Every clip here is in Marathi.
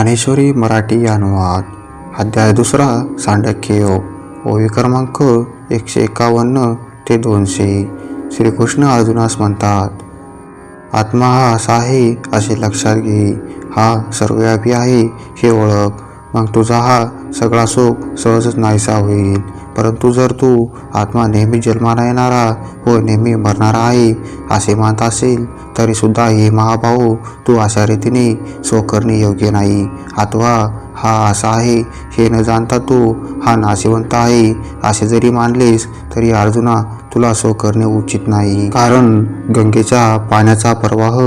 ज्ञानेश्वरी मराठी अनुवाद अध्याय दुसरा सांडक्य योग ओवी क्रमांक एकशे एकावन्न ते दोनशे. श्रीकृष्ण अर्जुनास म्हणतात आत्मा हा असा आहे असे लक्षात घे. हा सर्वव्यापी आहे हे ओळख. मग तुझा हा सगळा सुख सहजच नाहीसा होईल. परंतु जर तू आत्मा नेहमी जन्माला येणारा व नेहमी मरणारा आहे असे मानत असेल तरी सुद्धा हे महाभाऊ तू अशा रीतीने सो करणे योग्य नाही. अथवा हा असा आहे हे न जाणता तू हा नाशिवंत आहे असे जरी मानलेस तरी अर्जुना तुला सो करणे उचित नाही. कारण गंगेच्या पाण्याचा प्रवाह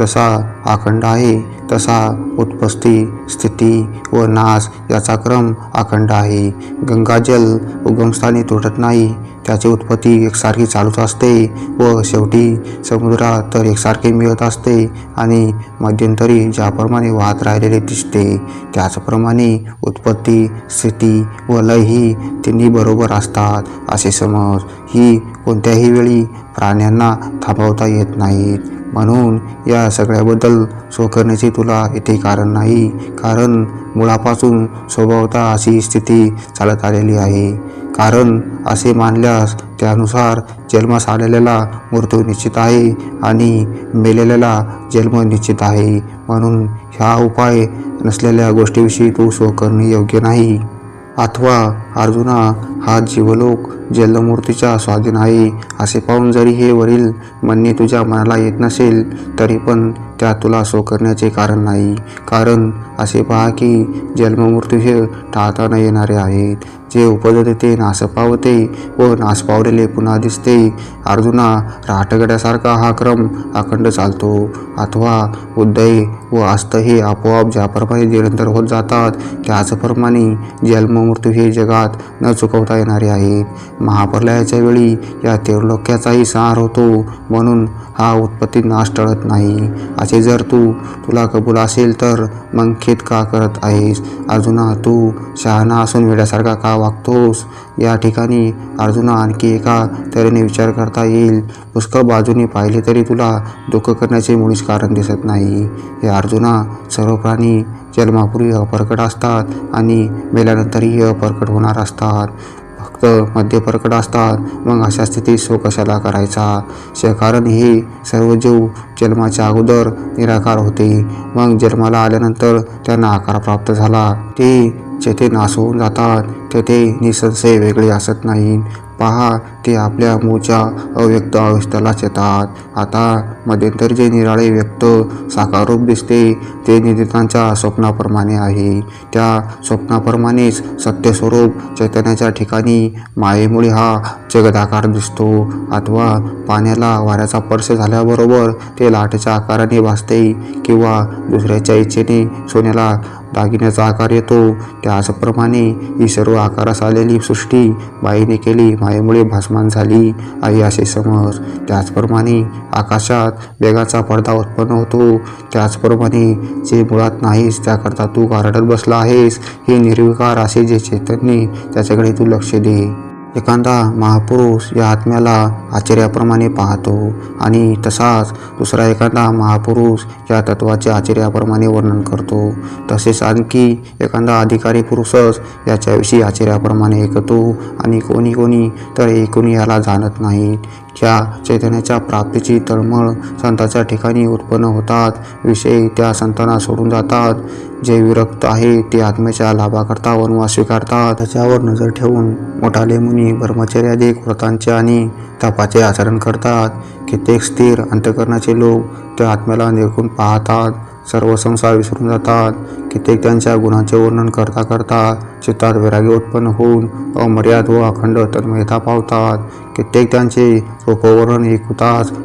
जसा अखंड आहे तसा उत्पत्ती स्थिती व नाश याचा क्रम अखंड आहे. गंगाजल उगमस्थानी तुटत नाही त्याची उत्पत्ती एकसारखी चालूच असते व शेवटी समुद्रात तर एकसारखी मिळत असते आणि मध्यंतरी ज्याप्रमाणे वाहत राहिलेले दिसते त्याचप्रमाणे उत्पत्ती स्थिती व लयही तिन्ही बरोबर असतात असे समज ही कोणत्याही वेळी प्राण्यांना थांबवता येत नाहीत. म्हणून या सगळ्याबद्दल सो करण्याचे तुला येथे कारण नाही कारण मुळापासून स्वभावता अशी स्थिती चालत आलेली आहे. कारण असे मानल्यास त्यानुसार जन्मास आलेल्याला मृत्यू निश्चित आहे आणि मेलेल्याला जन्म निश्चित आहे. म्हणून ह्या उपाय नसलेल्या गोष्टीविषयी तू सो करणे योग्य नाही. अथवा अर्जुना हा जीवलोक जलमूर्तीच्या स्वाधीन आहे असे पाहून जरी हे वरील म्हणणे तुझ्या मनाला येत नसेल तरी पण त्यात तुला सो करण्याचे कारण नाही. कारण असे पहा की जन्ममृत्यू हे टाळता न येणारे आहेत. जे उपजते ते नाश पावते व नाश पावलेले पुन्हा दिसते. अर्जुना राटगड्यासारखा हा क्रम अखंड चालतो. अथवा उदय व अस्त हे आपोआप ज्याप्रमाणे निरंतर होत जातात त्याचप्रमाणे जन्म मृत्यू हे जगात न चुकवता येणारे आहेत. महाप्रलयाच्या वेळी या तेरलोक्याचाही सार होतो म्हणून हा उत्पत्ती नाश टळत नाही. असे जर तू तुला कबूल असेल तर मग खेद का करत आहेस? अर्जुना तू शहाणा असून वेड्यासारखा का वागतोस? या ठिकाणी अर्जुना आणखी एका तऱ्हेने विचार करता येईल. पुष्कळ बाजूने पाहिले तरी तुला दुःख करण्याचे मुळीच कारण दिसत नाही. हे अर्जुना सर्व प्राणी जन्मापूर्वी अप्रकट असतात आणि मेल्यानंतरही अप्रकट होणार असतात. फक्त मध्य प्रकट असतात. मग अशा स्थितीत सो कशाला करायचा? कारण हे सर्व जीव जन्माच्या अगोदर निराकार होते. मग जन्माला आल्यानंतर त्यांना आकार प्राप्त झाला. ते जेथे नासवून जातात तेथे निसंशय वेगळे असत नाही पहा ते आपल्या मूळच्या अव्यक्त अवस्थेलाच येतात. आता मध्यंतरी जे निराळे व्यक्त साकारूप दिसते ते निदितांच्या स्वप्नाप्रमाणे आहे. त्या स्वप्नाप्रमाणेच सत्यस्वरूप चैतन्याच्या ठिकाणी मायेमुळे हा जगदाकार दिसतो. अथवा पाण्याला वाऱ्याचा स्पर्श झाल्याबरोबर ते लाटेच्या आकाराने भासते किंवा दुसऱ्याच्या इच्छेने सोन्याला दागिन्याचा आकार येतो. त्याचप्रमाणे ही सर्व आकारास आलेली सृष्टी बाईने केली मायेमुळे भासमान झाली आहे असे समज त्याचप्रमाणे आकाशात वेगाचा पडदा उत्पन्न होतो. त्याचप्रमाणे जे मुळात नाहीस त्याकरता तू गारडत बसला आहेस हे निर्विकार असे जे चैतन्य त्याच्याकडे तू लक्ष दे. एखादा महापुरुष या आत्म्याला आश्चर्याप्रमाणे पाहतो आणि तसाच दुसरा एखादा महापुरुष या तत्वाचे आश्चर्याप्रमाणे वर्णन करतो. तसेच आणखी एखादा अधिकारी पुरुषच याच्याविषयी आश्चर्याप्रमाणे ऐकतो आणि कोणी कोणी तर एकूणी याला जाणत नाहीत. त्या चैतन्याच्या प्राप्तीची तळमळ संतांच्या ठिकाणी उत्पन्न होतात. विषय त्या संतांना सोडून जातात. जे विरक्त आहे ते आत्म्याच्या लाभाकरता वनवास स्वीकारतात. त्याच्यावर नजर ठेवून मोठाले मुनी ब्रह्मचर्यादिक व्रतांचे आणि तपाचे आचरण करतात. कित्येक स्थिर अंतकरणाचे लोक त्या आत्म्याला निरखून पाहतात. सर्व संसार विसरून जातात. कित्येक त्यांच्या गुणांचे वर्णन करता करता चित्तात वैराग्य उत्पन्न होऊन अमर्याद व अखंड तन्मयता पावतात. कित्येक त्यांचे रूपवर्णन एक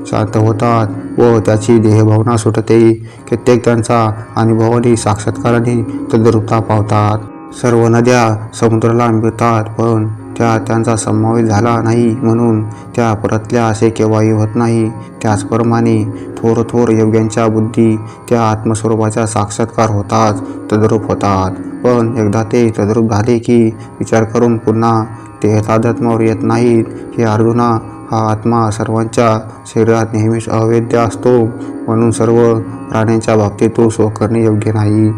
शांत होतात व त्याची देहभावना सुटते. कित्येक त्यांचा अनुभवाने साक्षात्काराने तद्रुपता पावतात. सर्व नद्या समुद्राला मिळतात पण त्या त्यांचा समावेश झाला नाही म्हणून त्या परतल्या असे केव्हाही होत नाही. त्याचप्रमाणे थोर थोर योग्यांच्या बुद्धी त्या आत्मस्वरूपाच्या साक्षात्कार होताच तद्रूप होतात. पण एकदा ते तद्रूप झाले की विचार करून पुन्हा ते यथाध्यात्मावर येत नाहीत. हे अर्जुना हा आत्मा सर्वांच्या शरीरात नेहमीच अवैध असतो म्हणून सर्व प्राण्यांच्या बाबतीत तो सो करणे योग्य नाही.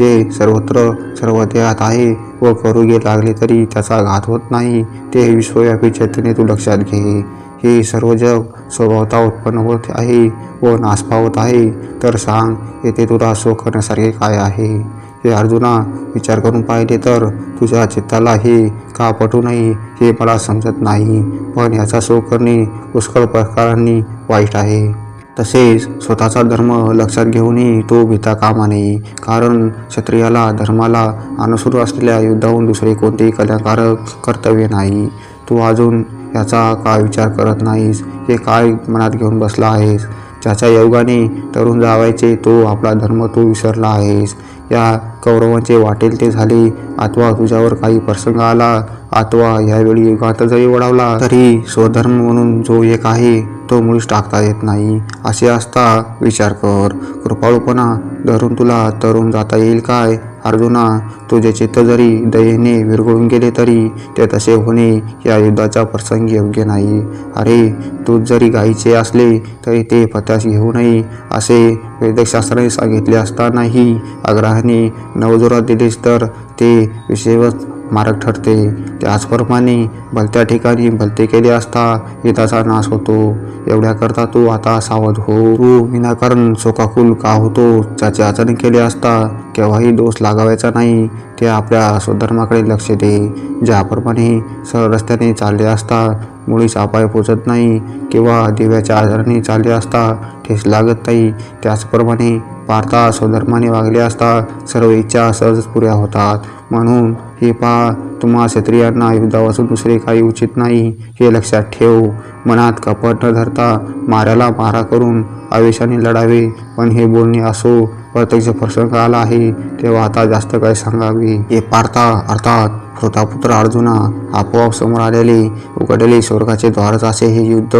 ते सर्वत्र सर्व देहात आहे व करूगे लागले तरी त्याचा घात होत नाही. ते विश्वव्यापी चैतन्य तू लक्षात घे. हे सर्व जग स्वभावता उत्पन्न होत आहे व नाश पावत आहे. तर सांग येथे तुला शोक करण्यासारखे काय आहे? हे अर्जुना विचार करून पाहिले तर तुझ्या चित्ताला हे का पटू नये हे मला समजत नाही. पण याचा शोक करणे पुष्कळ प्रकारांनी वाईट आहे. तसेच स्वतःचा धर्म लक्षात घेऊनही तो भीता कामा नये. कारण क्षत्रियाला धर्माला अनुसरू असलेल्या युद्धाहून दुसरे कोणतेही कल्याणकारक कर्तव्य नाही. तू अजून याचा काय विचार करत नाहीस? हे काय मनात घेऊन बसला आहेस? ज्याच्या योगाने तरुण जावायचे तो आपला धर्म तू विसरला आहेस. या कौरवांचे वाटेल ते झाले. अथवा तुझ्यावर काही प्रसंग आला. अथवा यावेळी युगात जरी ओढावला तरी स्वधर्म म्हणून जो एक आहे तो मुळीच टाकता येत नाही. असे असता विचार कर. कृपाळूपणा धरून तुला तरुण जाता येईल काय? अर्जुना तुझे चित्त जरी दयेने विरघळून गेले तरी ते तसे होणे या युद्धाचा प्रसंगी योग्य नाही. अरे तू जरी गायीचे असले तरी ते पत्यास घेऊ नये असे वेदशास्त्राने सांगितले असतानाही आग्रहाने नवजोरात दिलेस तर ते विषयवत मारक ठरते. त्याचप्रमाणे भलत्या ठिकाणी भलते केले असता हिताचा नाश होतो. एवढ्याकरता तू आता सावध हो. तू विनाकारण शोकाकुल का होतो? ज्याचे आचरण केले असता केव्हाही दोष लागावायचा नाही. ते आपल्या स्वधर्माकडे लक्ष दे. ज्याप्रमाणे सरळ रस्त्याने चालले असता मुळीच अपाय पोचत नाही किंवा दिव्याच्या आधाराने चालले असता ठेस लागत नाही. त्याचप्रमाणे पार्था स्वधर्माने वागले असता सर्व इच्छा सहज पुऱ्या होतात. म्हणून हे पहा तुम्हा क्षत्रियांना युद्धापासून दुसरे काही उचित नाही हे लक्षात ठेव. मनात कपट न धरता माऱ्याला मारा करून आवेशाने लढावे. पण हे बोलणे असो प्रत्यक्ष प्रसंग आला आहे तेव्हा आता जास्त काय सांगावे. हे पार्था अर्थात प्रतापुत्र अर्जुना आपोआप समोर आलेले उघडलेले स्वर्गाचे द्वारच असे हे युद्ध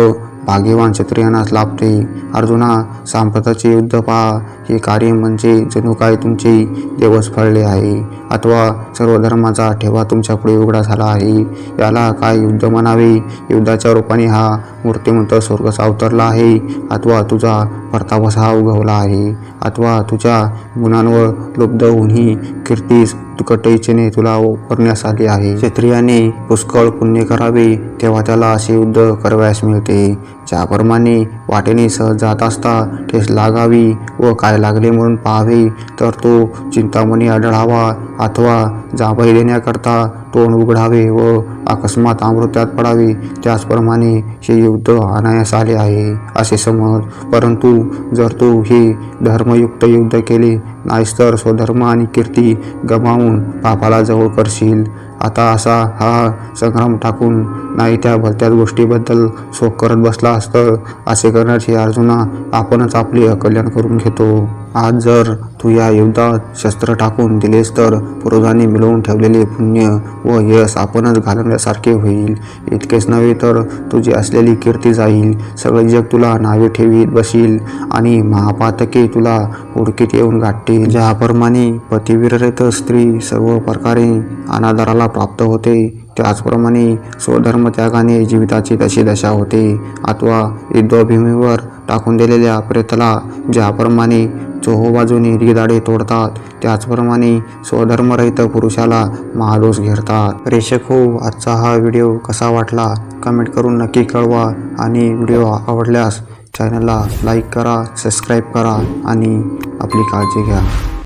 भाग्यवान क्षत्रियांनाच लाभते अर्जुना सांप्रताचे युद्ध पहा. हे कार्य म्हणजे जणू काय तुमचे दिवस फळले आहे. अथवा सर्व धर्माचा ठेवा तुमच्यापुढे उघडा झाला आहे. याला काय युद्ध म्हणावे? युद्धाच्या रूपाने हा मूर्तिमंत स्वर्गच अवतरला आहे. अथवा तुझा प्रतापच हा उगवला आहे. अथवा तुझ्या गुणांवर लुब्ध होऊनही कीर्तीस तुकट इच्छेने तुला करण्यास आली आहे. क्षत्रियाने पुष्कळ पुण्य करावे तेव्हा त्याला असे युद्ध करावयास मिळते. ज्याप्रमाणे वाटेने सहज जात असता ठेस लागावी व काय लागले म्हणून पाहावे तर तो चिंतामणी आढळावा अथवा जाबई देण्याकरता तोंड उघडावे व अकस्मात अमृत्यात पडावे त्याचप्रमाणे हे युद्ध अनायास आले आहे असे समज. परंतु जर तू हे धर्मयुक्त युद्ध केले नाहीस तर स्वधर्म आणि कीर्ती गमावून पापाला जवळ करशील. आता असा हा संग्राम टाकून नाही त्या भलत्याच गोष्टीबद्दल शोक करत बसला असतं असे करण्याची अर्जुना आपणच आपले अकल्याण करून घेतो. आज जर तू या युद्धात शस्त्र टाकून दिलेस तर पूर्वजांनी मिळवून ठेवलेले पुण्य व यश आपणच घालवण्यासारखे होईल. इतकेच नव्हे तर तुझी असलेली कीर्ती जाईल. सगळे जग तुला नावे ठेवीत बसील आणि महापातके तुला उडकीत येऊन गाठतील. ज्याप्रमाणे पतिविरहित स्त्री सर्व प्रकारे अनादाराला प्राप्त होते त्याचप्रमाणे स्वधर्म त्यागाने जीविताची तशी दशा होते. अथवा युद्धभूमीवर टाकून दिलेल्या प्रेताला ज्याप्रमाणे चोहोबाजूने रिदाडे तोडतात. त्याचप्रमाणे स्वधर्मरहित पुरुषाला महादोष घेरतात. प्रेक्षक हो आजचा हा व्हिडिओ कसा वाटला? कमेंट करून नक्की कळवा आणि व्हिडिओ आवडल्यास चॅनलला लाईक करा सबस्क्राईब करा आणि आपली काळजी घ्या.